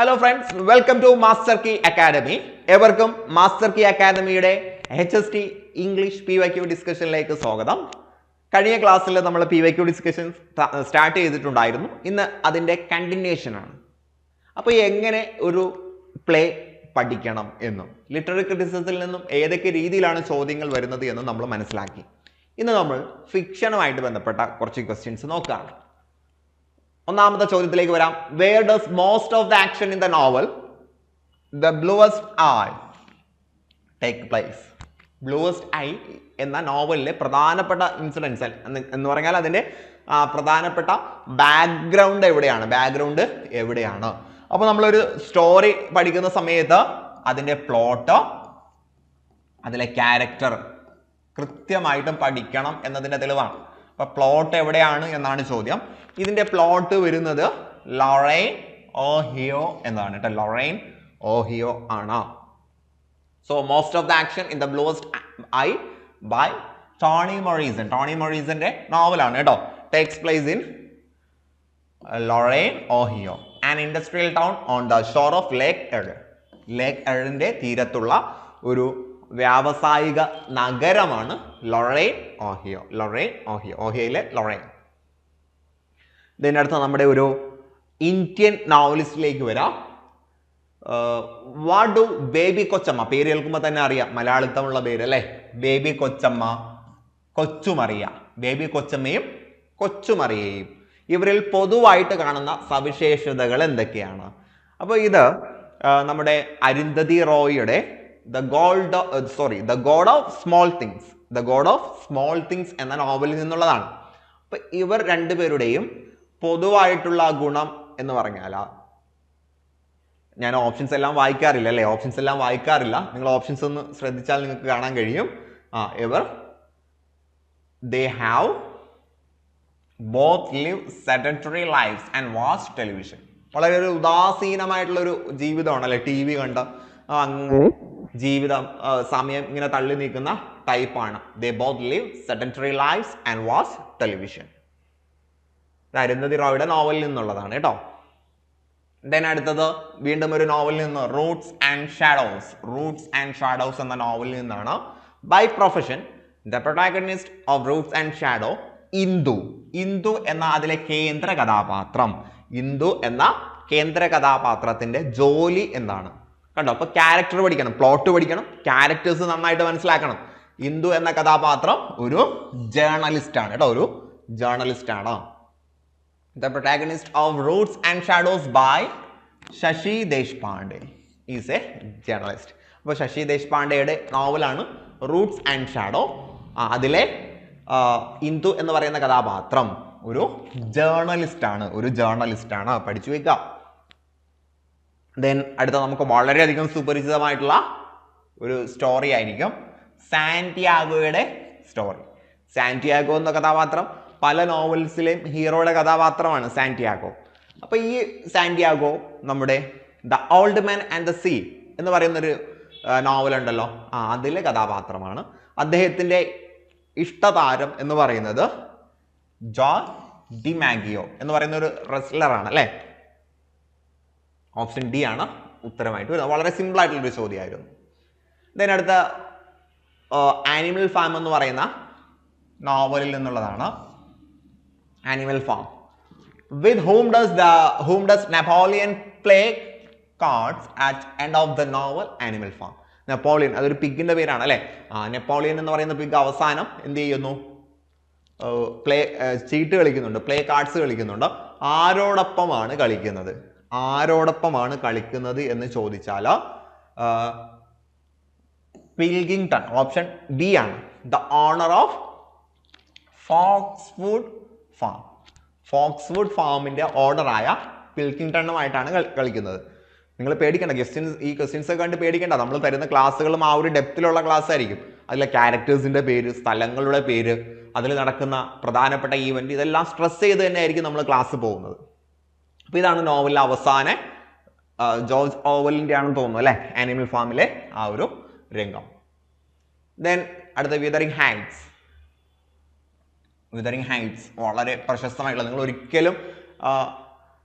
Hello friends welcome to master key academy എവർക്കും master key അക്കാദമിയുടെ H S T English P Y Q ഡിസ്കഷനിലേക്ക് സ്വാഗതം. കഴിഞ്ഞ ക്ലാസ്സിൽ നമ്മൾ P Y Q discussion start ചെയ്തിട്ടുണ്ടായിരുന്നു. ഇന്ന് അതിന്റെ കണ്ടിന്യൂഷനാണ് അപ്പോൾ എങ്ങനെ ഒരു പ്ലേ പഠിക്കണം എന്നും ലിറ്റററി ക്രിറ്റിസിസത്തിൽ നിന്നും ഏതൊക്കെ രീതിയിലാണ് ചോദ്യങ്ങൾ വരുന്നത് എന്നും നമ്മൾ മനസ്സിലാക്കി. ഇന്ന് നമ്മൾ ഫിക്ഷനുമായിട്ട് ബന്ധപ്പെട്ട കുറച്ച് ക്വസ്റ്റ്യൻസ് നോക്കുകയാണ് ഒന്നാമത്തെ ചോദ്യത്തിലേക്ക് വരാം. Where does most of the action in the novel the bluest eye take place bluest eye എന്ന നോവലിലെ പ്രധാനപ്പെട്ട ഇൻസിഡൻസ് എന്ന് പറഞ്ഞാൽ അതിന്റെ പ്രധാനപ്പെട്ട ബാക്ക്ഗ്രൗണ്ട് എവിടെയാണ്? ബാക്ക്ഗ്രൗണ്ട് എവിടെയാണ്? അപ്പോൾ നമ്മളൊരു സ്റ്റോറി പഠിക്കുന്ന സമയത്ത് അതിന്റെ പ്ലോട്ട് അതിലെ ക്യാരക്ടർ കൃത്യമായിട്ടും പഠിക്കണം എന്നതിന്റെ തെളിവാണ്. അപ്പൊ പ്ലോട്ട് എവിടെയാണ് എന്നാണ് ചോദ്യം. ഇതിന്റെ പ്ലോട്ട് വരുന്നത് ലൊറൈൻ ഓഹിയോ എന്നാണ് കേട്ടോ ലൊറൈൻ ഓഹിയോ ആണ്. So most of the action in the Bluest Eye by Toni Morrison Toni മൊറീസന്റെ നോവലാണ് കേട്ടോ takes place in Lorain Ohio and industrial town on the shore of lake Erie lake എഴിന്റെ തീരത്തുള്ള ഒരു വ്യാവസായിക നഗരമാണ് Lorain Ohio. Lorain Ohio. ഓഹിയോയിലെ Lorain. ഇതിന്റെ അടുത്ത് നമ്മുടെ ഒരു ഇന്ത്യൻ നോവലിസ്റ്റിലേക്ക് വരാം. വാട്ട് ഡു ബേബി കൊച്ചമ്മ. പേര് കേൾക്കുമ്പോൾ തന്നെ അറിയാം. മലയാളിത്തമുള്ള പേര് അല്ലേ? ബേബി കൊച്ചമ്മ. കൊച്ചുമറിയ. ബേബി കൊച്ചമ്മയും കൊച്ചുമറിയയും. ഇവരിൽ പൊതുവായിട്ട് കാണുന്ന സവിശേഷതകൾ എന്തൊക്കെയാണ്? അപ്പോൾ ഇത് നമ്മുടെ Arundhati റോയിയുടെ the gold sorry the god of small things. The god of small things എന്ന നോവലിൽ നിന്നുള്ളതാണ്. അപ്പൊ ഇവർ രണ്ടുപേരുടെയും പൊതുവായിട്ടുള്ള ഗുണം എന്ന് പറഞ്ഞാൽ ഞാൻ ഓപ്ഷൻസ് എല്ലാം വായിക്കാറില്ല അല്ലേ? ഓപ്ഷൻസ് എല്ലാം വായിക്കാറില്ല. നിങ്ങൾ ഓപ്ഷൻസ് ഒന്ന് ശ്രദ്ധിച്ചാൽ നിങ്ങൾക്ക് കാണാൻ കഴിയും. ആ ഇവർ they have both live sedentary lifes and watch television വളരെ ഒരു ഉദാസീനമായിട്ടുള്ള ഒരു ജീവിതമാണ് അല്ലെ ടി വി കണ്ട ആ, അങ്ങ് ജീവിതം സമയം ഇങ്ങനെ തള്ളി നീക്കുന്ന ടൈപ്പാണ്. They both live sedentary lives and watch television Arundhati റോയുടെ നോവലിൽ നിന്നുള്ളതാണ് കേട്ടോ. ദെൻ അടുത്തത് വീണ്ടും ഒരു നോവലിൽ നിന്ന് roots and shadows roots and shadows എന്ന നോവലിൽ നിന്നാണ്. By profession the protagonist of roots and shadow Indu Indu എന്ന അതിലെ കേന്ദ്ര കഥാപാത്രം. ഇന്ദു എന്ന കേന്ദ്ര കഥാപാത്രത്തിന്റെ ജോലി എന്താണ്? കണ്ടോ? അപ്പൊ ക്യാരക്ടർ പഠിക്കണം പ്ലോട്ട് പഠിക്കണം ക്യാരക്ടേഴ്സ് നന്നായിട്ട് മനസ്സിലാക്കണം. ഇന്ദു എന്ന കഥാപാത്രം ഒരു ജേർണലിസ്റ്റ് ആണ് കേട്ടോ ഒരു ജേർണലിസ്റ്റ് ആണ് the protagonist of roots and shadows by Shashi Deshpande. Is a journalist അപ്പോൾ ശശി ദേശ്പാണ്ഡെയുടെ നോവലാണ് റൂട്ട്സ് ആൻഡ് ഷാഡോ അതിലെ ഇന്ദു എന്ന് പറയുന്ന കഥാപാത്രം ഒരു ജേർണലിസ്റ്റ് ആണ് ഒരു ജേർണലിസ്റ്റ് ആണ്. പഠിച്ചു വെക്കുക ദെൻ അടുത്ത നമുക്ക് വളരെയധികം സുപരിചിതമായിട്ടുള്ള ഒരു സ്റ്റോറി ആയിരിക്കും. സാന്റിയാഗോയുടെ സ്റ്റോറി സാന്റിയാഗോ എന്ന കഥാപാത്രം പല നോവൽസിലെയും ഹീറോയുടെ കഥാപാത്രമാണ് സാന്റിയാഗോ അപ്പോൾ ഈ സാന്റിയാഗോ നമ്മുടെ the old man and the sea എന്ന് പറയുന്നൊരു നോവൽ ഉണ്ടല്ലോ. ആ അതിലെ കഥാപാത്രമാണ്. അദ്ദേഹത്തിന്റെ ഇഷ്ടതാരം എന്ന് പറയുന്നത് ജോൺ ഡിമാഗിയോ എന്ന് പറയുന്ന ഒരു റെസ്ലറാണ് അല്ലേ? ഓപ്ഷൻ ഡി ആണ് ഉത്തരമായിട്ട് വരുന്നത്. വളരെ സിമ്പിൾ ആയിട്ടുള്ള ഒരു ചോദ്യമായിരുന്നു. ദെൻ അടുത്ത ആനിമൽ ഫാം എന്ന് പറയുന്ന നോവലിൽ നിന്നുള്ളതാണ്. Animal farm with whom does the whom does Napoleon play cards at end of the novel animal farm Napoleon അതൊരു പിഗിന്റെ പേരാണ് അല്ലേ? നെപ്പോളിയൻ എന്ന് പറയുന്ന പിഗ് അവസാനം എന്ത് ചെയ്യുന്നു? പ്ലേ ചീട്ട് കളിക്കുന്നുണ്ട് പ്ലേ കാർഡ്സ് കളിക്കുന്നുണ്ട്. ആരോടൊപ്പമാണ് കളിക്കുന്നത്? ആരോടൊപ്പമാണ് കളിക്കുന്നത് എന്ന് ചോദിച്ചാൽ പിൽഗിങ്ടൺ ഓപ്ഷൻ ബി ആണ്. The owner of Foxwood farm. Foxwood ഫാമിന്റെ ഓർഡറായ പിൽക്കിങ്ടണുമായിട്ടാണ് കളി- കളിക്കുന്നത്. നിങ്ങൾ പേടിക്കണ്ട ക്വസ്റ്റ്യൻസ് ഈ ക്വസ്റ്റ്യൻസ് ഒക്കെ കണ്ട് പേടിക്കണ്ട. നമ്മൾ തരുന്ന ക്ലാസ്സുകളും ആ ഒരു ഡെപ്തിലുള്ള ക്ലാസ് ആയിരിക്കും. അതിലെ ക്യാരക്ടേഴ്സിന്റെ പേര് സ്ഥലങ്ങളുടെ പേര് അതിൽ നടക്കുന്ന പ്രധാനപ്പെട്ട ഈവന്റ് ഇതെല്ലാം സ്ട്രെസ് ചെയ്ത് തന്നെയായിരിക്കും നമ്മൾ ക്ലാസ് പോകുന്നത്. അപ്പൊ ഇതാണ് നോവലിലെ അവസാന ആ, ജോർജ് ഓവലിന്റെ ആണെന്ന് തോന്നുന്നു അല്ലെ? ആനിമൽ ഫാമിലെ ആ ഒരു രംഗം. ദെൻ അടുത്ത വിതറിങ് ഹൈറ്റ്സ് വിതറിങ് ഹൈറ്റ്സ് വളരെ പ്രശസ്തമായിട്ടുള്ള. നിങ്ങൾ ഒരിക്കലും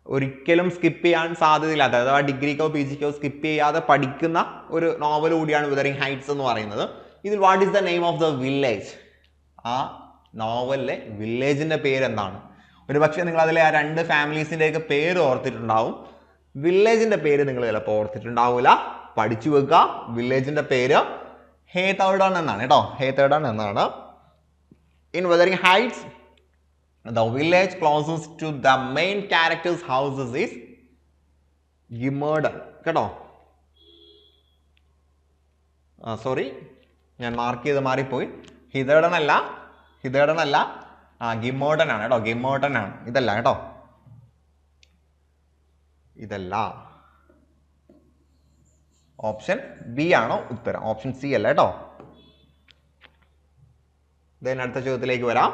ഒരിക്കലും സ്കിപ്പ് ചെയ്യാൻ സാധ്യതയില്ലാത്ത അഥവാ ഡിഗ്രിക്കോ പി ജിക്കോ സ്കിപ്പ് ചെയ്യാതെ പഠിക്കുന്ന ഒരു നോവൽ കൂടിയാണ് വിതറിങ് ഹൈറ്റ്സ് എന്ന് പറയുന്നത്. ഇതിൽ what is the name of the village ആ നോവലിലെ വില്ലേജിന്റെ പേര് എന്താണ് ഒരു പക്ഷേ നിങ്ങൾ അതിലെ ആ രണ്ട് ഫാമിലീസിന്റെയൊക്കെ പേര് ഓർത്തിട്ടുണ്ടാവും. വില്ലേജിന്റെ പേര് നിങ്ങൾ ചിലപ്പോൾ ഓർത്തിട്ടുണ്ടാവില്ല പഠിച്ചു വെക്കുക. വില്ലേജിന്റെ പേര് ഹേതേർഡൺ എന്നാണ് കേട്ടോ. ഹേതേർഡൺ എന്നാണ്. In wuthering heights the village closes to the main characters houses is ഗിമേഡ് കേട്ടോ? സോറി ഞാൻ മാർക്ക് ചെയ്ത് മാറിപ്പോയി. ഹിതേടനല്ല അല്ല. ആ ഗിമോഡൻ ആണ് കേട്ടോ ഗിമോഡൻ ആണ് ഇതല്ല കേട്ടോ. ഇതല്ല. ഓപ്ഷൻ ബി ആണോ ഉത്തരം? ഓപ്ഷൻ സി അല്ല കേട്ടോ. ദെൻ അടുത്ത ചോദ്യത്തിലേക്ക് വരാം.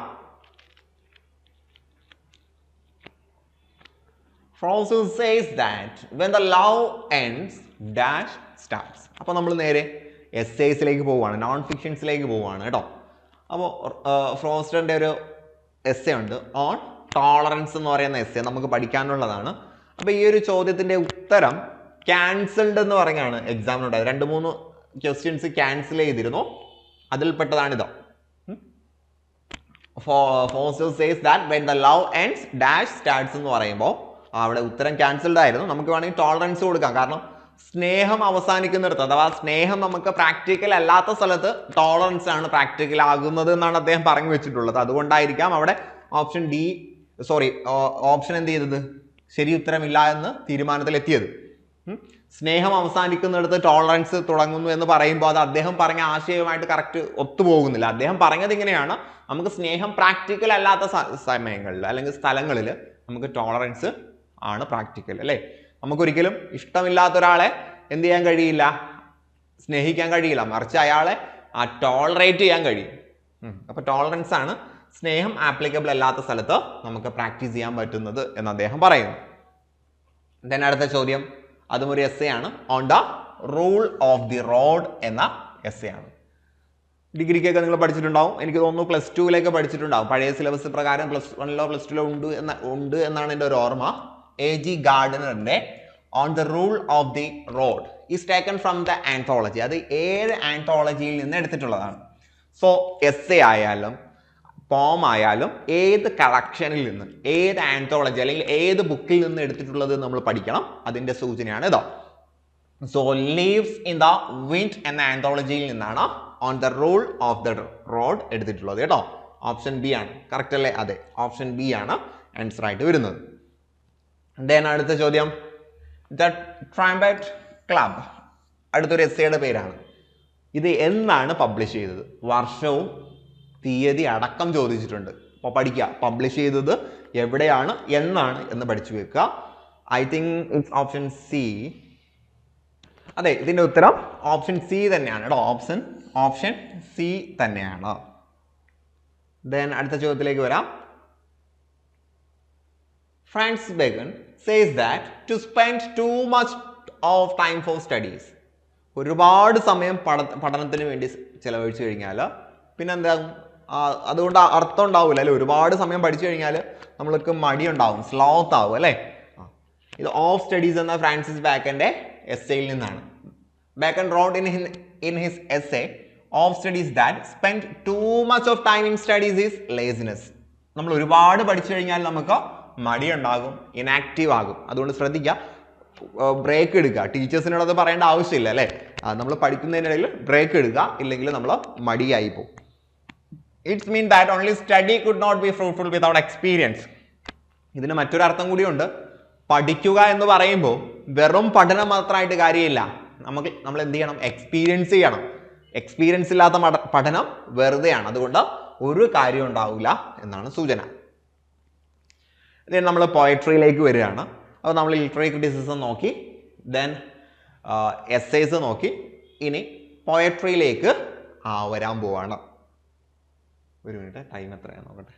Frozen says that when the love ends, dash starts. അപ്പോൾ നമ്മൾ നേരെ എസ് എസിലേക്ക് പോവുകയാണ് നോൺ ഫിക്ഷൻസിലേക്ക് പോവുകയാണ് കേട്ടോ. അപ്പോൾ ഫ്രോസ്റ്ററിന്റെ ഒരു എസ് ഉണ്ട്. ഓൺ ടോളറൻസ് എന്ന് പറയുന്ന എസ് നമുക്ക് പഠിക്കാനുള്ളതാണ്. അപ്പോൾ ഈ ഒരു ചോദ്യത്തിന്റെ ഉത്തരം ക്യാൻസൽഡ് എന്ന് പറഞ്ഞാണ് എക്സാമിനുണ്ടായത് രണ്ട് മൂന്ന് ക്വസ്റ്റ്യൻസ് ക്യാൻസൽ ചെയ്തിരുന്നു. അതിൽപ്പെട്ടതാണിത് Foster says that when the love ends dash starts എന്ന് പറയുമ്പോൾ അവിടെ ഉത്തരം ക്യാൻസൽഡ് ആയിരുന്നു. നമുക്ക് വേണമെങ്കിൽ ടോളറൻസ് കൊടുക്കാം. കാരണം സ്നേഹം അവസാനിക്കുന്നിടത്ത് അഥവാ സ്നേഹം നമുക്ക് പ്രാക്ടിക്കൽ അല്ലാത്ത സ്ഥലത്ത് ടോളറൻസ് ആണ് പ്രാക്ടിക്കൽ ആകുന്നത് എന്നാണ് അദ്ദേഹം പറഞ്ഞു വെച്ചിട്ടുള്ളത്. അതുകൊണ്ടായിരിക്കാം അവിടെ ഓപ്ഷൻ ഡി സോറി ഓപ്ഷൻ എന്ത് ചെയ്തത്? ശരി ഉത്തരമില്ല എന്ന് തീരുമാനത്തിലെത്തിയത്. സ്നേഹം അവസാനിക്കുന്നിടത്ത് ടോളറൻസ് തുടങ്ങുന്നു എന്ന് പറയുമ്പോൾ അത് അദ്ദേഹം പറഞ്ഞ ആശയവുമായിട്ട് കറക്റ്റ് ഒത്തുപോകുന്നില്ല. അദ്ദേഹം പറഞ്ഞത് ഇങ്ങനെയാണ് നമുക്ക് സ്നേഹം പ്രാക്ടിക്കൽ അല്ലാത്ത സമയങ്ങളിൽ അല്ലെങ്കിൽ സ്ഥലങ്ങളിൽ നമുക്ക് ടോളറൻസ് ആണ് പ്രാക്ടിക്കൽ അല്ലേ? നമുക്കൊരിക്കലും ഇഷ്ടമില്ലാത്ത ഒരാളെ എന്ത് ചെയ്യാൻ കഴിയില്ല സ്നേഹിക്കാൻ കഴിയില്ല. മറിച്ച് അയാളെ ആ ടോളറേറ്റ് ചെയ്യാൻ കഴിയും. അപ്പോൾ അപ്പൊ ടോളറൻസ് ആണ് സ്നേഹം ആപ്ലിക്കബിൾ അല്ലാത്ത സ്ഥലത്ത് നമുക്ക് പ്രാക്ടീസ് ചെയ്യാൻ പറ്റുന്നത് എന്ന് അദ്ദേഹം പറയുന്നു. ദെൻ അടുത്ത ചോദ്യം. അതും ഒരു എസ് എ ആണ്. On the rule of the road എന്ന എസ് എ ആണ്. ഡിഗ്രിക്കൊക്കെ നിങ്ങൾ പഠിച്ചിട്ടുണ്ടാവും. എനിക്ക് തോന്നുന്നു പ്ലസ് ടുവിലേക്ക് പഠിച്ചിട്ടുണ്ടാവും. പഴയ സിലബസ് പ്രകാരം പ്ലസ് വണ്ണിലോ പ്ലസ് ടുവിലോ ഉണ്ട് എന്ന ഉണ്ട് എന്നാണ് എന്റെ ഒരു ഓർമ്മ. A G ഗാർഡനറിന്റെ on the rule of the road is taken from the anthology അത് ഏഴ് ആൻതോളജിയിൽ നിന്ന് എടുത്തിട്ടുള്ളതാണ്. സോ എസ് എ ആയാലും പോം ആയാലും ഏത് കളക്ഷനിൽ നിന്ന് ഏത് ആൻതോളജി അല്ലെങ്കിൽ ഏത് ബുക്കിൽ നിന്ന് എടുത്തിട്ടുള്ളത് നമ്മൾ പഠിക്കണം. അതിന്റെ സൂചനയാണ് ഇതോ. So leaves in the wind എന്ന ആന്തോളജിയിൽ നിന്നാണ് on the rule of the road എടുത്തിട്ടുള്ളത് കേട്ടോ. ഓപ്ഷൻ ബി ആണ്. കറക്റ്റ് അല്ലേ? അതെ. ഓപ്ഷൻ ബി ആണ് ആൻസർ ആയിട്ട് വരുന്നത്. ദെൻ അടുത്ത ചോദ്യം. ദ ട്രാംബറ്റ് ക്ലബ് അടുത്തൊരു എസ്സേയുടെ പേരാണ്. ഇത് എന്നാണ് പബ്ലിഷ് ചെയ്തത്? വർഷവും തീയതി അടക്കം ചോദിച്ചിട്ടുണ്ട്. അപ്പോൾ പഠിക്കുക പബ്ലിഷ് ചെയ്തത് എവിടെയാണ് എന്നാണ് എന്ന് പഠിച്ചു വെക്കുക I think it's option C അതെ ഇതിന്റെ ഉത്തരം ഓപ്ഷൻ സി തന്നെയാണ് കേട്ടോ ഓപ്ഷൻ ഓപ്ഷൻ സി തന്നെയാണ്. ദെൻ അടുത്ത ചോദ്യത്തിലേക്ക് വരാം. Francis Bacon says that to spend too much of time for studies ഒരുപാട് സമയം പഠ പഠനത്തിന് വേണ്ടി ചിലവഴിച്ചു കഴിഞ്ഞാൽ പിന്നെ എന്താ അതുകൊണ്ട് അർത്ഥം ഉണ്ടാവില്ല അല്ലെ? ഒരുപാട് സമയം പഠിച്ചു കഴിഞ്ഞാൽ നമ്മൾക്ക് മടി ഉണ്ടാവും സ്ലോത്ത് ആവും അല്ലേ? ഇത് ഓഫ് സ്റ്റഡീസ് എന്ന ഫ്രാൻസിസ് ബാക്കന്റെ എസ്സേയിൽ നിന്നാണ്. Bacon wrote in in his essay of studies that spend too much of time in studies is laziness നമ്മൾ ഒരുപാട് പഠിച്ചു കഴിഞ്ഞാൽ നമുക്ക് മടി ഉണ്ടാകും ഇനാക്റ്റീവ് ആകും. അതുകൊണ്ട് ശ്രദ്ധിക്കുക. ബ്രേക്ക് എടുക്കുക. ടീച്ചേഴ്സിനോട് അത് പറയേണ്ട ആവശ്യമില്ല അല്ലേ? നമ്മൾ പഠിക്കുന്നതിനിടയിൽ ബ്രേക്ക് എടുക്കുക. ഇല്ലെങ്കിൽ നമ്മൾ മടിയായി പോകും. It's mean that only study could not be fruitful without experience ഇതിന് മറ്റൊരു അർത്ഥം കൂടിയുണ്ട്. പഠിക്കുക എന്ന് പറയുമ്പോൾ വെറും പഠനം മാത്രമായിട്ട് കാര്യമില്ല. നമുക്ക് നമ്മൾ എന്ത് ചെയ്യണം? എക്സ്പീരിയൻസ് ചെയ്യണം. എക്സ്പീരിയൻസ് ഇല്ലാത്ത പഠനം വെറുതെയാണ്. അതുകൊണ്ട് ഒരു കാര്യം ഉണ്ടാവില്ല എന്നാണ് സൂചന. ദെൻ നമ്മൾ പോയട്രിയിലേക്ക് വരികയാണ്. അപ്പോൾ നമ്മൾ ലിറ്റററി ക്രിറ്റിസിസം നോക്കി ദെൻ എസ് ഐസ് നോക്കി. ഇനി പോയട്രിയിലേക്ക് ആ വരാൻ പോവാണ്. ഒരു മിനിറ്റ് ടൈം എത്രയാണ് നോക്കട്ടെ.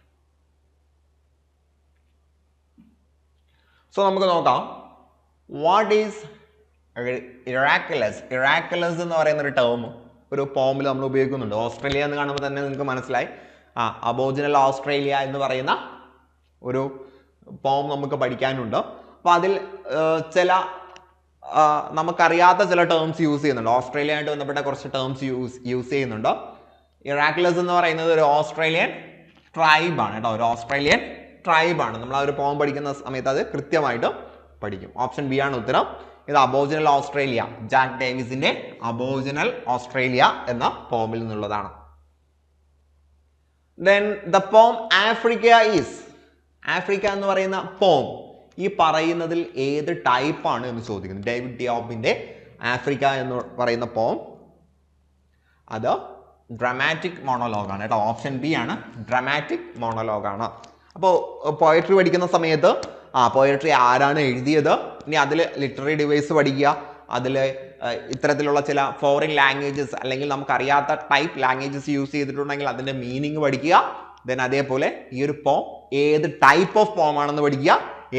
സോ നമുക്ക് നോക്കാം. വാട്ട് ഈസ് ഇറാക്കുലസ് ഇറാക്കുലസ് എന്ന് പറയുന്ന ഒരു ടേം ഒരു പോമിൽ നമ്മൾ ഉപയോഗിക്കുന്നുണ്ട്. ഓസ്ട്രേലിയ എന്ന് കാണുമ്പോൾ തന്നെ നിങ്ങൾക്ക് മനസ്സിലായി. ആ അബോജിനൽ ഓസ്ട്രേലിയ എന്ന് പറയുന്ന ഒരു പോം നമുക്ക് പഠിക്കാനുണ്ട്. അപ്പൊ അതിൽ ചില നമുക്കറിയാത്ത ചില ടേംസ് യൂസ് ചെയ്യുന്നുണ്ട്. ഓസ്ട്രേലിയയായിട്ട് ബന്ധപ്പെട്ട കുറച്ച് ടേംസ് യൂസ് യൂസ് ചെയ്യുന്നുണ്ട്. ഇറാക്ലസ് എന്ന് പറയുന്നത് ഒരു ഓസ്ട്രേലിയൻ ട്രൈബാണ് കേട്ടോ. ഒരു ഓസ്ട്രേലിയൻ ട്രൈബാണ് നമ്മൾ ആ ഒരു പോം പഠിക്കുന്ന സമയത്ത് അത് കൃത്യമായിട്ട് പഠിക്കും. ഓപ്ഷൻ ബി ആണ് ഉത്തരം. ഇത് അബോജിനൽ ഓസ്ട്രേലിയ ജാക്ക് ഡേവിസിന്റെ അബോജിനൽ ഓസ്ട്രേലിയ എന്ന പോമിൽ നിന്നുള്ളതാണ്. Then the poem Africa is Africa എന്ന് പറയുന്ന പോം ഈ പറയുന്നതിൽ ഏത് ടൈപ്പാണ് എന്ന് ചോദിക്കുന്നു. ഡേവിഡ് ഡിയോബിന്റെ ആഫ്രിക്ക എന്ന് പറയുന്ന പോം അത് ഡ്രമാറ്റിക് മോണോലോഗാണ് കേട്ടോ. ഓപ്ഷൻ ബി ആണ് ഡ്രമാറ്റിക് മോണോലോഗാണ് അപ്പോൾ പോയട്രി പഠിക്കുന്ന സമയത്ത് ആ പോയട്രി ആരാണ് എഴുതിയത്? ഇനി അതിൽ ലിറ്റററി ഡിവൈസ് പഠിക്കുക. അതിൽ ഇത്തരത്തിലുള്ള ചില ഫോറിൻ ലാംഗ്വേജസ് അല്ലെങ്കിൽ നമുക്കറിയാത്ത ടൈപ്പ് ലാംഗ്വേജസ് യൂസ് ചെയ്തിട്ടുണ്ടെങ്കിൽ അതിന്റെ മീനിങ് പഠിക്കുക. ദെൻ അതേപോലെ ഈ ഒരു പോം ഏത് ടൈപ്പ് ഓഫ് പോം ആണെന്ന് പഠിക്കുക.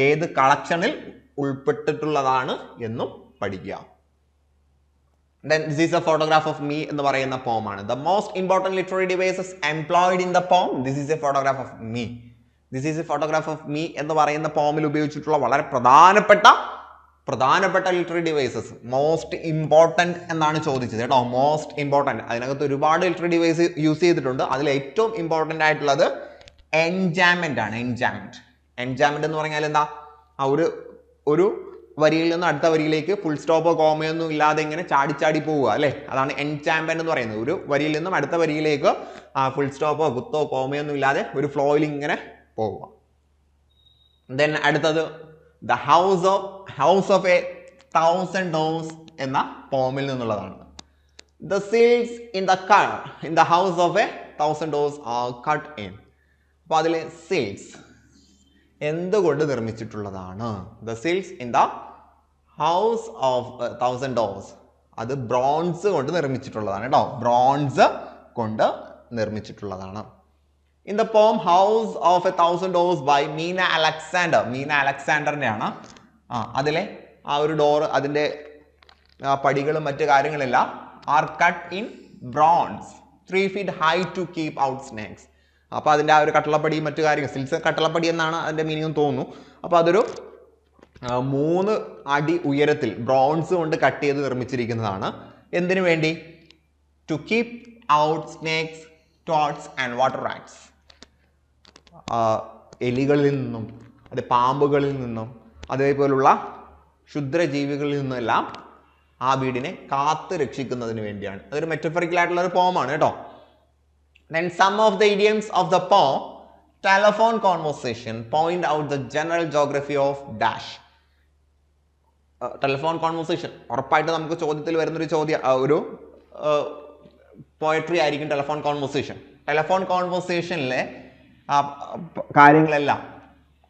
ഏത് കളക്ഷനിൽ ഉൾപ്പെട്ടിട്ടുള്ളതാണ് എന്നും പഠിക്കുക. Then this is a photograph of me എന്ന് പറയുന്ന പോമാണ് the most important literary devices employed in the poem this is a photograph of me this is a photograph of me എന്ന് പറയുന്ന പോമിൽ ഉപയോഗിച്ചിട്ടുള്ള വളരെ പ്രധാനപ്പെട്ട പ്രധാനപ്പെട്ട ലിറ്ററി ഡിവൈസസ് മോസ്റ്റ് ഇമ്പോർട്ടന്റ് എന്നാണ് ചോദിച്ചത് കേട്ടോ. മോസ്റ്റ് ഇമ്പോർട്ടന്റ് അതിനകത്ത് ഒരുപാട് ലിറ്ററി ഡിവൈസ് യൂസ് ചെയ്തിട്ടുണ്ട്. അതിൽ ഏറ്റവും ഇമ്പോർട്ടന്റ് ആയിട്ടുള്ളത് എൻജാമെന്റ് ആണ്. എൻജാമെന്റ് എൻജാമെന്റ് എന്ന് പറഞ്ഞാൽ എന്താ? ആ ഒരു ഒരു വരിയിൽ നിന്ന് അടുത്ത വരിയിലേക്ക് ഫുൾ സ്റ്റോപ്പോ കോമയോ ഒന്നും ഇല്ലാതെ ഇങ്ങനെ ചാടി ചാടി പോവുക അല്ലേ? അതാണ് എൻചാമ്പൻ എന്ന് പറയുന്നത്. ഒരു വരിയിൽ നിന്നും അടുത്ത വരിയിലേക്ക് ആ ഫുൾ സ്റ്റോപ്പോ കുത്തോ കോമയൊന്നും ഇല്ലാതെ ഒരു ഫ്ലോയിൽ ഇങ്ങനെ പോവുക. ദെൻ അടുത്തത് the house of house of a thousand doors എന്ന പോമിൽ നിന്നുള്ളതാണ്. ദ സീൽസ് ഇൻ ദ കൾ in the house of a thousand doors are cut in അപ്പോൾ അതിലെ സീൽസ് എന്തുകൊണ്ട് നിർമ്മിച്ചിട്ടുള്ളതാണ്? The seals in the house of thousand doors അത് bronze കൊണ്ട് നിർമ്മിച്ചിട്ടുള്ളതാണ് കേട്ടോ ബ്രോൺസ് കൊണ്ട് നിർമ്മിച്ചിട്ടുള്ളതാണ്. In the poem house of a thousand doors by Meena Alexander Meena അലക്സാണ്ടറിന്റെ ആണ് ആ അതിലെ ആ ഒരു ഡോർ അതിന്റെ പടികളും മറ്റു കാര്യങ്ങളെല്ലാം are cut in bronze three feet high to keep out snakes അപ്പോൾ അതിന്റെ ആ ഒരു കട്ടളപ്പടി മറ്റു കാര്യങ്ങൾ സിൽസ് കട്ടളപ്പടി എന്നാണ് അതിന്റെ മീനിങ് തോന്നുന്നു. അപ്പോൾ അതൊരു മൂന്ന് അടി ഉയരത്തിൽ ബ്രോൺസ് കൊണ്ട് കട്ട് ചെയ്ത് നിർമ്മിച്ചിരിക്കുന്നതാണ്. എന്തിനു വേണ്ടി? To keep out snakes toads and water rats എലികളിൽ നിന്നും അത് പാമ്പുകളിൽ നിന്നും അതേപോലുള്ള ക്ഷുദ്രജീവികളിൽ നിന്നെല്ലാം ആ വീടിനെ കാത്ത് രക്ഷിക്കുന്നതിന് വേണ്ടിയാണ്. അതൊരു മെറ്റഫറിക്കൽ ആയിട്ടുള്ള ഒരു പോമാണ് കേട്ടോ. Then some of the idioms of the പോ telephone conversation point out the general geography of dash telephone conversation ഉറപ്പായിട്ട് നമുക്ക് ചോദ്യത്തിൽ വരുന്നൊരു ചോദ്യം ഒരു പോയട്രി ആയിരിക്കും ടെലഫോൺ കോൺവെർസേഷൻ ടെലഫോൺ കോൺവെർസേഷനിലെ കാര്യങ്ങളെല്ലാം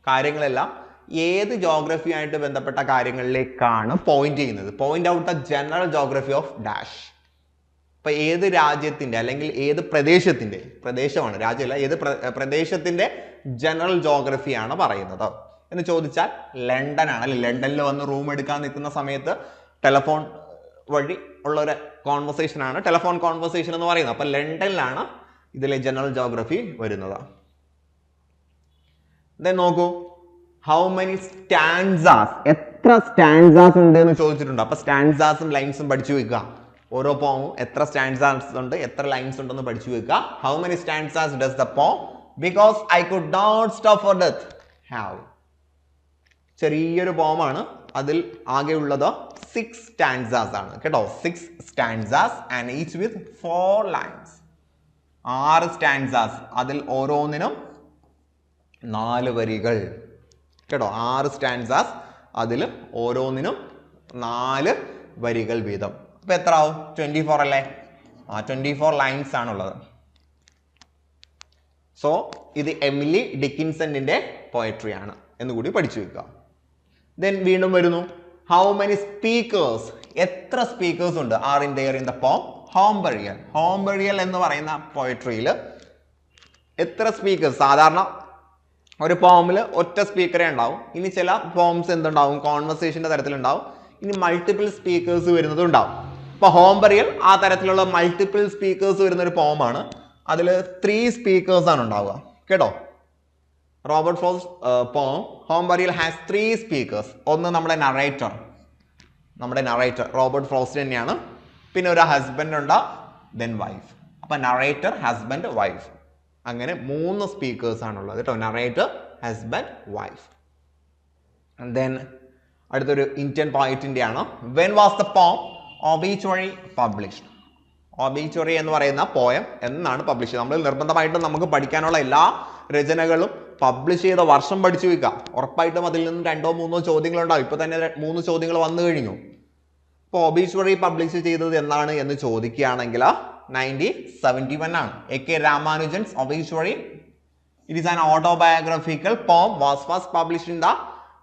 കാര്യങ്ങളെല്ലാം ഏത് ജോഗ്രഫി ആയിട്ട് ബന്ധപ്പെട്ട കാര്യങ്ങളിലേക്കാണ് പോയിന്റ് ചെയ്യുന്നത്? Point out the general geography of dash ഇപ്പൊ ഏത് രാജ്യത്തിന്റെ അല്ലെങ്കിൽ ഏത് പ്രദേശത്തിന്റെ പ്രദേശമാണ് രാജ്യമല്ല ഏത് പ്ര- പ്രദേശത്തിന്റെ ജനറൽ ജോഗ്രഫിയാണ് പറയുന്നത്. എന്ന് ചോദിച്ചാൽ ലണ്ടൻ ആണ് അല്ലെ ലണ്ടനിൽ വന്ന് റൂം എടുക്കാൻ നിൽക്കുന്ന സമയത്ത് ടെലഫോൺ വഴി ഉള്ള ഒരു കോൺവെർസേഷൻ ആണ് ടെലഫോൺ കോൺവെർസേഷൻ എന്ന് പറയുന്നത്. അപ്പൊ ലണ്ടനിലാണ് ഇതിലെ ജനറൽ ജോഗ്രഫി വരുന്നത്. നോക്കൂ. ഹൗ മെനി സ്റ്റാൻസാസ് എത്ര സ്റ്റാൻസാസ് ഉണ്ട് എന്ന് ചോദിച്ചിട്ടുണ്ട്. അപ്പൊ സ്റ്റാൻസാസും ലൈൻസും പഠിച്ചു വെക്കുക. ഓരോ പോമും എത്ര സ്റ്റാൻസാസ് ഉണ്ട് എത്ര ലൈൻസ് ഉണ്ടെന്ന് പഠിച്ചു വെക്കുക. How many stanzas does the poem because I could not stop for death have ചെറിയൊരു പോമാണ് അതിൽ ആകെ ഉള്ളത് സിക്സ് സ്റ്റാൻസാസ് ആണ്. കേട്ടോ? Six stanzas and each with four lines ആറ് സ്റ്റാൻസാസ് അതിൽ ഓരോന്നിനും നാല് വരികൾ. കേട്ടോ ആറ് സ്റ്റാൻസാസ് അതിൽ ഓരോന്നിനും നാല് വരികൾ വീതം. അപ്പോൾ എത്ര ആവും? ട്വന്റി ഫോർ അല്ലേ? ആ ട്വന്റി ഫോർ ലൈൻസ് ആണുള്ളത്. സോ ഇത് എമിലി ഡിക്കിൻസന്റെ പോയട്രി ആണ് എന്നുകൂടി പഠിച്ചു വെക്കുക. ദെൻ വീണ്ടും വരുന്നു. ഹൗ മെനി സ്പീക്കേഴ്സ് എത്ര സ്പീക്കേഴ്സ് ഉണ്ട്? Are in there in the poem home burial home burial എന്ന് പറയുന്ന പോയട്രിയിൽ എത്ര സ്പീക്കേഴ്സ് സാധാരണ ഒരു ഫോമിൽ ഒറ്റ സ്പീക്കറേ ഉണ്ടാവും. ഇനി ചില ഫോംസ് എന്തുണ്ടാവും? കോൺവെർസേഷന്റെ തരത്തിലുണ്ടാവും. ഇനി മൾട്ടിപ്പിൾ സ്പീക്കേഴ്സ് വരുന്നതും ഉണ്ടാവും. ഇപ്പോൾ ഹോം പറയൽ ആ തരത്തിലുള്ള മൾട്ടിപ്പിൾ സ്പീക്കേഴ്സ് വരുന്ന ഒരു ഫോമാണ് അതിൽ ത്രീ സ്പീക്കേഴ്സ് ആണ് ഉണ്ടാവുക. കേട്ടോ? Robert Frost poem. Home burial has three speakers ഒന്ന് നമ്മുടെ നറേറ്റർ നമ്മുടെ നറേറ്റർ റോബർട്ട് ഫ്രോസ്റ്റ് തന്നെയാണ്. പിന്നെ ഒരു ഹസ്ബൻഡ് ഉണ്ട് ദെൻ വൈഫ് അപ്പൊ നറേറ്റർ ഹസ്ബൻഡ് വൈഫ് അങ്ങനെ മൂന്ന് സ്പീക്കേഴ്സ് ആണുള്ളത് കേട്ടോ നറേറ്റർ ഹസ്ബൻഡ് വൈഫ് ദെൻ അടുത്തൊരു ഇന്ത്യൻ പോയിറ്റിന്റെ ആണ് when was the poem ഒബീച്വറി published ഒബീച്വറി എന്ന് പറയുന്ന പോയം എന്നാണ് പബ്ലിഷ് ചെയ്തത് നമ്മൾ നിർബന്ധമായിട്ടും നമുക്ക് പഠിക്കാനുള്ള എല്ലാ രചനകളും പബ്ലിഷ് ചെയ്ത വർഷം പഠിച്ചു വെക്കാം ഉറപ്പായിട്ടും അതിൽ നിന്ന് രണ്ടോ മൂന്നോ ചോദ്യങ്ങളുണ്ടാവും. ഇപ്പൊ തന്നെ മൂന്ന് ചോദ്യങ്ങൾ വന്നു കഴിഞ്ഞു. അപ്പോൾ ഒബീച്വറി പബ്ലിഷ് ചെയ്തത് എന്നാണ് എന്ന് ചോദിക്കുകയാണെങ്കിൽ നയന്റീൻ സെവന്റി വൺ ആണ്. A K Ramanujan's obituary it is an autobiographical poem was was publish in the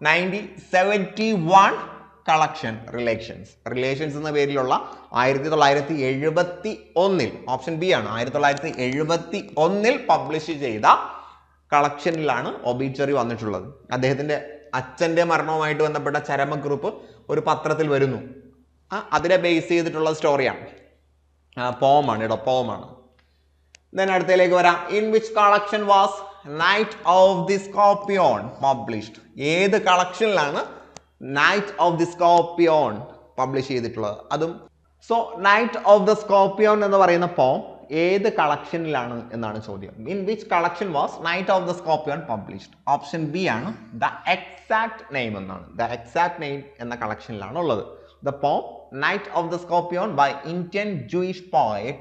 nineteen seventy one collection relations relations എന്ന പേരിലുള്ള ആയിരത്തി തൊള്ളായിരത്തി എഴുപത്തി ഒന്നിൽ ഓപ്ഷൻ ബി ആണ് ആയിരത്തി തൊള്ളായിരത്തി എഴുപത്തി ഒന്നിൽ പബ്ലിഷ് ചെയ്ത കളക്ഷനിലാണ് ഒബീച്ചറി വന്നിട്ടുള്ളത്. അദ്ദേഹത്തിന്റെ അച്ഛന്റെ മരണവുമായിട്ട് ബന്ധപ്പെട്ട ചരമക്കുറിപ്പ് ഒരു പത്രത്തിൽ വരുന്നു. അതിനെ ബേസ് ചെയ്തിട്ടുള്ള സ്റ്റോറിയാണ് പോമാണ് കേട്ടോ പോമാണ്. ദെൻ അടുത്തയിലേക്ക് വരാം. In which collection was night of the scorpion published ഏത് കളക്ഷനിലാണ് night of the scorpion publish ചെയ്തിട്ടുള്ളത്? അതും so night of the scorpion എന്ന് പറയുന്ന പോം ഏത് കളക്ഷനിലാണ് എന്നാണ് ചോദ്യം. In which collection was night of the scorpion published option B ആണ് ദ എക്സാക്ട് നെയിം എന്നാണ്. ദ എക്സാക്ട് നെയിം എന്ന കളക്ഷനിലാണ് ഉള്ളത്. The poem night of the Scorpion by Indian Jewish poet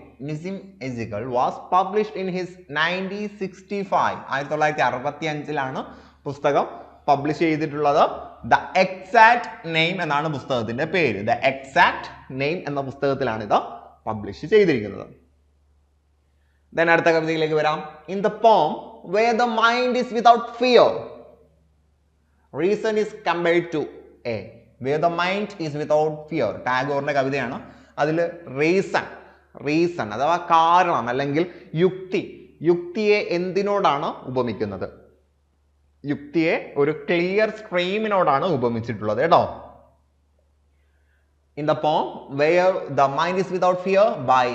was published in his nineteen sixty five ആയിരത്തി തൊള്ളായിരത്തി അറുപത്തി അഞ്ചിലാണ് പുസ്തകം പബ്ലിഷ് ചെയ്തിട്ടുള്ളത്. ദ എക്സാക്ട് നെയിം എന്നാണ് പുസ്തകത്തിന്റെ പേര്. ദ എക്സാക്ട് നെയിം എന്ന പുസ്തകത്തിലാണ് ഇത് പബ്ലിഷ് ചെയ്തിരിക്കുന്നത്. ദെൻ അടുത്ത കവിതയിലേക്ക് വരാം. In the poem way the mind is without fear reason is compared to a way the mind is without fear ടാഗോറിന്റെ കവിതയാണ്. അതിൽ റീസൺ റീസൺ അഥവാ കാരണം അല്ലെങ്കിൽ യുക്തി. യുക്തിയെ എന്തിനോടാണ് ഉപമിക്കുന്നത്? യുക്തിയെ ഒരു ക്ലിയർ സ്ട്രീമിനോടാണ് ഉപമിച്ചിട്ടുള്ളത്. കേട്ടോ? In the poem where the mind is without fear by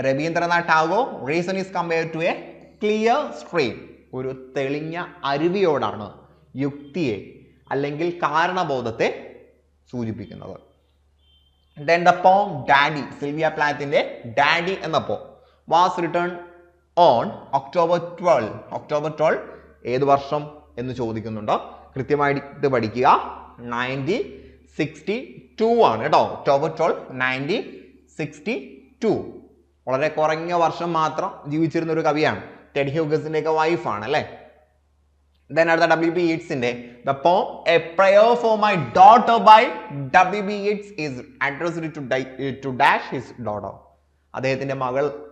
Rabindranath Tagore reason is compare to a clear stream ഒരു തെളിഞ്ഞ അരുവിയോടാണ് യുക്തിയെ അല്ലെങ്കിൽ കാരണബോധത്തെ സൂചിപ്പിക്കുന്നത്. ദെൻ ഡാഡി സിൽവിയ പ്ലാത്തിന്റെ ഡാഡി എന്ന was written on October twelve October twelve ഏത് വർഷം എന്ന് ചോദിക്കുന്നുണ്ടോ. കൃത്യമായിട്ട് പഠിക്കുക. നയന്റി സിക്സ്റ്റി ടു ആണ് കേട്ടോ. October twelve ninety sixty two വളരെ കുറഞ്ഞ വർഷം മാത്രം ജീവിച്ചിരുന്ന ഒരു കവിയാണ്. ടെഡ് ഹ്യൂഗസിന്റെ ഒക്കെ വൈഫാണ് അല്ലേ? ദെൻ അടുത്ത W B ഈറ്റ്സിന്റെ the a prayer for my daughter by W B Yeats is addressed to dash his daughter അദ്ദേഹത്തിന്റെ മകൾ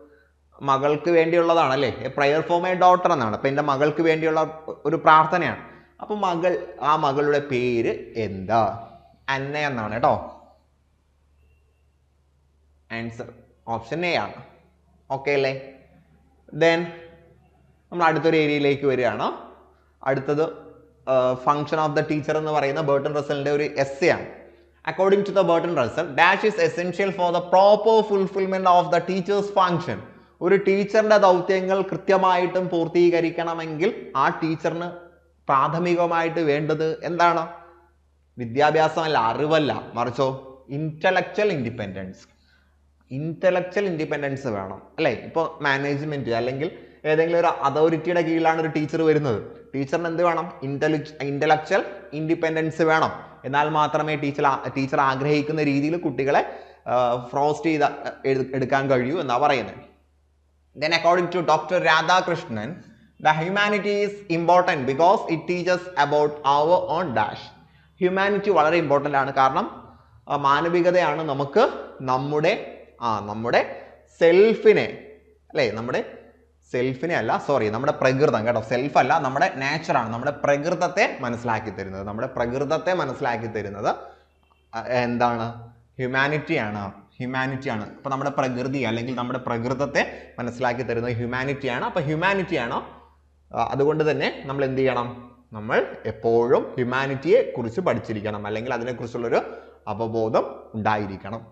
മകൾക്ക് വേണ്ടിയുള്ളതാണ് അല്ലേ? A prayer for my daughter എന്നാണ്. അപ്പൊ എന്റെ മകൾക്ക് വേണ്ടിയുള്ള ഒരു പ്രാർത്ഥനയാണ്. അപ്പൊ മകൾ ആ മകളുടെ പേര് എന്താ? അന്ന എന്നാണ് കേട്ടോ. ആൻസർ ഓപ്ഷൻ എ ആണ്. ഓക്കെ അല്ലേ? ദെൻ നമ്മൾ അടുത്തൊരു ഏരിയയിലേക്ക് വരികയാണ്. അടുത്തത് ഫങ്ഷൻ ഓഫ് ദ ടീച്ചർ എന്ന് പറയുന്ന ബേർട്ടൺ റസലിന്റെ ഒരു എസ് എ ആണ്. According to the Bertrand Russell dash is essential for the proper fulfilment of the teachers function ഒരു ടീച്ചറിന്റെ ദൗത്യങ്ങൾ കൃത്യമായിട്ടും പൂർത്തീകരിക്കണമെങ്കിൽ ആ ടീച്ചറിന് പ്രാഥമികമായിട്ട് വേണ്ടത് എന്താണ്? വിദ്യാഭ്യാസമല്ല അറിവല്ല. മറിച്ചോ ഇന്റലക്ച്വൽ ഇൻഡിപെൻഡൻസ് ഇന്റലക്ച്വൽ ഇൻഡിപെൻഡൻസ് വേണം. അല്ലേ? ഇപ്പോൾ മാനേജ്മെന്റ് അല്ലെങ്കിൽ ഏതെങ്കിലും ഒരു അതോറിറ്റിയുടെ കീഴിലാണ് ഒരു ടീച്ചർ വരുന്നത്. ടീച്ചറിന് എന്ത് വേണം? ഇന്റലക്ച് ഇന്റലക്ച്വൽ ഇൻഡിപെൻഡൻസ് വേണം. എന്നാൽ മാത്രമേ ടീച്ചർ ടീച്ചർ ആഗ്രഹിക്കുന്ന രീതിയിൽ കുട്ടികളെ ഫ്രോസ്റ്റ് ചെയ്ത് എടുക്കാൻ കഴിയൂ എന്നാണ് പറയുന്നത്. Then according to doctor Radhakrishnan the humanity is important because it teaches about our own dash humanity വളരെ ഇമ്പോർട്ടന്റ് ആണ്. കാരണം മാനവികതയാണ് നമുക്ക് നമ്മുടെ ആ നമ്മുടെ സെൽഫിനെ അല്ലേ നമ്മുടെ സെൽഫിനെ അല്ല സോറി നമ്മുടെ പ്രകൃതം കേട്ടോ. സെൽഫ് അല്ല നമ്മുടെ നാച്ചറാണ് നമ്മുടെ പ്രകൃതത്തെ മനസ്സിലാക്കി തരുന്നത്. നമ്മുടെ പ്രകൃതത്തെ മനസ്സിലാക്കി തരുന്നത് എന്താണ്? ഹ്യൂമാനിറ്റിയാണ് ഹ്യൂമാനിറ്റിയാണ് അപ്പോൾ നമ്മുടെ പ്രകൃതി അല്ലെങ്കിൽ നമ്മുടെ പ്രകൃതത്തെ മനസ്സിലാക്കി തരുന്നത് ഹ്യൂമാനിറ്റിയാണ് അപ്പൊ ഹ്യൂമാനിറ്റിയാണ് അതുകൊണ്ട് തന്നെ നമ്മൾ എന്ത് ചെയ്യണം? നമ്മൾ എപ്പോഴും ഹ്യൂമാനിറ്റിയെ കുറിച്ച് പഠിച്ചിരിക്കണം. അല്ലെങ്കിൽ അതിനെക്കുറിച്ചുള്ളൊരു അവബോധം ഉണ്ടായിരിക്കണം.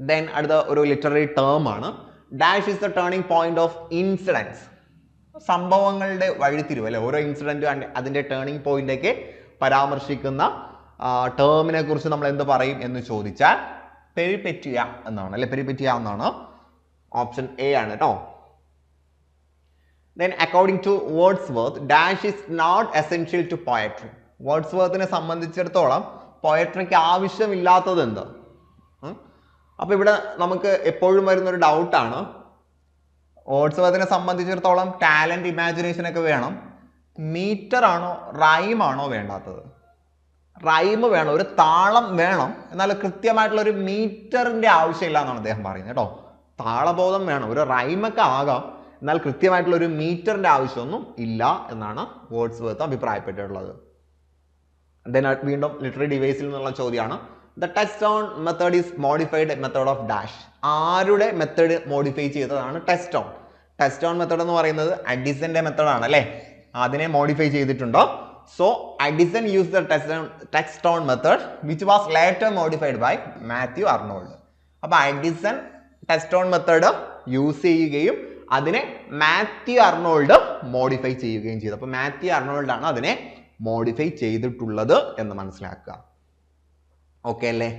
ദെൻ അടുത്ത ഒരു ലിറ്റററി ടേം ആണ്. Dash is the turning point of incidence സംഭവങ്ങളുടെ വഴിത്തിരിവ് അല്ലെ? ഓരോ ഇൻസിഡന്റും അതിന്റെ ടേണിംഗ് പോയിന്റൊക്കെ പരാമർശിക്കുന്ന ടേമിനെ കുറിച്ച് നമ്മൾ എന്ത് പറയും എന്ന് ചോദിച്ചാൽ പെരിപെറ്റിയ എന്നാണ്. അല്ലെ? പെരിപെറ്റിയ എന്നാണ്. ഓപ്ഷൻ എ ആണ് കേട്ടോ then according to Wordsworth dash is not essential to poetry words വർത്തിനെ സംബന്ധിച്ചിടത്തോളം പോയട്രിക്ക് ആവശ്യമില്ലാത്തത് എന്ത്? അപ്പൊ ഇവിടെ നമുക്ക് എപ്പോഴും വരുന്ന ഒരു ഡൗട്ടാണ് ഓട്സ് വർത്തിനെ സംബന്ധിച്ചിടത്തോളം ടാലന്റ് ഇമാജിനേഷൻ ഒക്കെ വേണം. മീറ്റർ ആണോ റൈം ആണോ വേണ്ടാത്തത്? റൈം വേണം ഒരു താളം വേണം. എന്നാൽ കൃത്യമായിട്ടുള്ള ഒരു മീറ്ററിന്റെ ആവശ്യമില്ല എന്നാണ് അദ്ദേഹം പറയുന്നത് കേട്ടോ. താളബോധം വേണം ഒരു റൈമൊക്കെ ആകാം. എന്നാൽ കൃത്യമായിട്ടുള്ള ഒരു മീറ്ററിന്റെ ആവശ്യമൊന്നും ഇല്ല എന്നാണ് വേർഡ്സ് വർത്ത് അഭിപ്രായപ്പെട്ടിട്ടുള്ളത്. ദെൻ വീണ്ടും ലിറ്ററി ഡിവൈസിൽ നിന്നുള്ള ചോദ്യമാണ്. The touchstone method is modified method of dash ആരുടെ മെത്തേഡ് മോഡിഫൈ ചെയ്തതാണ് touch on touch on method എന്ന് പറയുന്നത് അഡിസന്റെ മെത്തേഡ് ആണ് അല്ലേ? അതിനെ മോഡിഫൈ ചെയ്തിട്ടുണ്ടോ? So Addison use the touchstone method which was later modified by Matthew Arnold അപ്പൊ Addison touch on method use ചെയ്യുകയും അതിനെ മാത്യു അർണോൾഡ് മോഡിഫൈ ചെയ്യുകയും ചെയ്തു. അപ്പൊ മാത്യു അർണോൾഡ് ആണ് അതിനെ മോഡിഫൈ ചെയ്തിട്ടുള്ളത് എന്ന് മനസ്സിലാക്കുക. ഓക്കെ അല്ലേ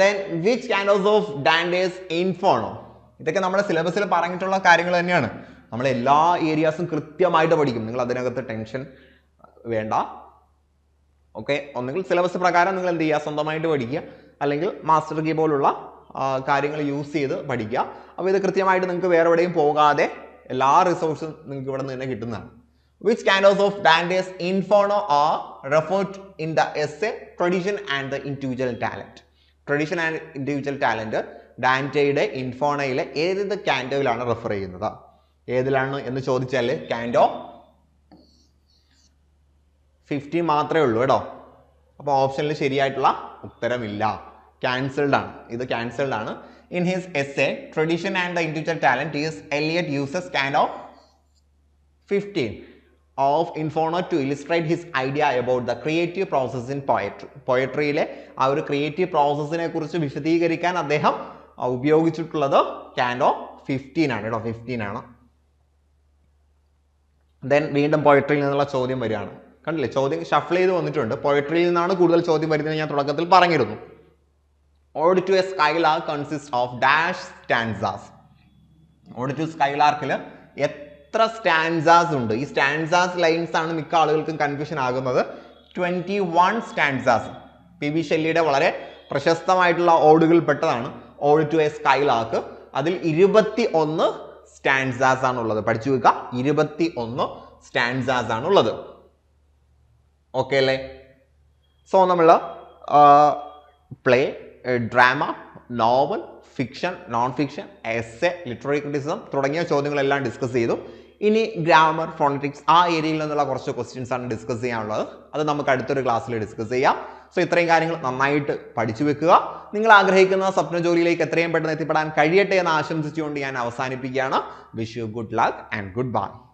then which cantos of Dante's Inferno ഇതൊക്കെ നമ്മുടെ സിലബസിൽ പറഞ്ഞിട്ടുള്ള കാര്യങ്ങൾ തന്നെയാണ്. നമ്മൾ എല്ലാ ഏരിയാസും കൃത്യമായിട്ട് പഠിക്കും. നിങ്ങൾ അതിനകത്ത് ടെൻഷൻ വേണ്ട. ഓക്കെ ഒന്നുകിൽ സിലബസ് പ്രകാരം നിങ്ങൾ എന്ത് ചെയ്യുക? സ്വന്തമായിട്ട് പഠിക്കുക. അല്ലെങ്കിൽ മാസ്റ്റർ കീ പോലുള്ള കാര്യങ്ങൾ യൂസ് ചെയ്ത് പഠിക്കുക. അപ്പോൾ ഇത് കൃത്യമായിട്ട് നിങ്ങൾക്ക് വേറെ എവിടെയും പോകാതെ എല്ലാ റിസോഴ്സും നിങ്ങൾക്ക് ഇവിടെ നിന്ന് തന്നെ കിട്ടുന്നതാണ്. Cantos of Dante's Inferno are referred in the essay tradition and the individual talent tradition and individual talent ഡാന്റയുടെ ഇൻഫോണയിലെ ഏത് കാൻഡോയിലാണ് റെഫർ ചെയ്യുന്നത്? ഏതിലാണ് എന്ന് ചോദിച്ചാൽ കാൻഡോ ഫിഫ്റ്റി മാത്രമേ ഉള്ളൂ കേട്ടോ. അപ്പോൾ ഓപ്ഷനിൽ ശരിയായിട്ടുള്ള ഉത്തരമില്ല. ക്യാൻസൽഡ് ആണ്. ഇത് ക്യാൻസൽഡ് ആണ്. In his essay tradition and the individual talent is Eliot uses canto of fifteen of Inferno to illustrate his idea about the creative process in poetry പോയട്രിയിലെ ആ ഒരു ക്രിയേറ്റീവ് പ്രോസസ്സിനെ കുറിച്ച് വിശദീകരിക്കാൻ അദ്ദേഹം ഉപയോഗിച്ചിട്ടുള്ളത് കാൻഡോ ഫിഫ്റ്റീൻ ആണ് കേട്ടോ. ഫിഫ്റ്റീൻ ആണ്. ദെൻ വീണ്ടും പോയട്രിയിൽ നിന്നുള്ള ചോദ്യം വരികയാണ്. കണ്ടില്ലേ? ചോദ്യം ഷഫിൾ ചെയ്ത് വന്നിട്ടുണ്ട്. പോയട്രിയിൽ നിന്നാണ് കൂടുതൽ ചോദ്യം വരുന്നത് ഞാൻ തുടക്കത്തിൽ പറഞ്ഞിരുന്നു. Ode to a skylark consist of dash stanzas ode to സ്കൈലാർക്കിൽ എത്ര സ്റ്റാൻസാസ് ഉണ്ട്? ഈ സ്റ്റാൻസാസ് ലൈൻസ് ആണ് മിക്ക ആളുകൾക്കും കൺഫ്യൂഷൻ ആകുന്നത്. Twenty one stanzas P V ഷെല്ലിയുടെ വളരെ പ്രശസ്തമായിട്ടുള്ള ഓടുകൾ പെട്ടതാണ്. ഓഡ് ടു എ സ്കൈലാക്ക് അതിൽ ഇരുപത്തി ഒന്ന് സ്റ്റാൻസാസ് ആണ് ഉള്ളത്. പഠിച്ചു വെക്കുക ഇരുപത്തി ഒന്ന് സ്റ്റാൻസാസ് ആണ് ഉള്ളത്. ഓക്കെ അല്ലേ? സോ നമ്മൾ play drama novel fiction non fiction essay literary criticism തുടങ്ങിയ ചോദ്യങ്ങളെല്ലാം ഡിസ്കസ് ചെയ്തു. ഇനി ഗ്രാമർ ഫോണറ്റിക്സ് ആ ഏരിയയിൽ നിന്നുള്ള കുറച്ച് ക്വസ്റ്റ്യൻസ് ആണ് ഡിസ്കസ് ചെയ്യാനുള്ളത്. അത് നമുക്ക് അടുത്തൊരു ക്ലാസ്സിൽ ഡിസ്കസ് ചെയ്യാം. സോ ഇത്രയും കാര്യങ്ങൾ നന്നായിട്ട് പഠിച്ചു വെക്കുക. നിങ്ങൾ ആഗ്രഹിക്കുന്ന സ്വപ്ന ജോലിയിലേക്ക് എത്രയും പെട്ടെന്ന് എത്തിപ്പെടാൻ കഴിയട്ടെ എന്ന് ആശംസിച്ചുകൊണ്ട് ഞാൻ അവസാനിപ്പിക്കുകയാണ്. Wish you good luck and goodbye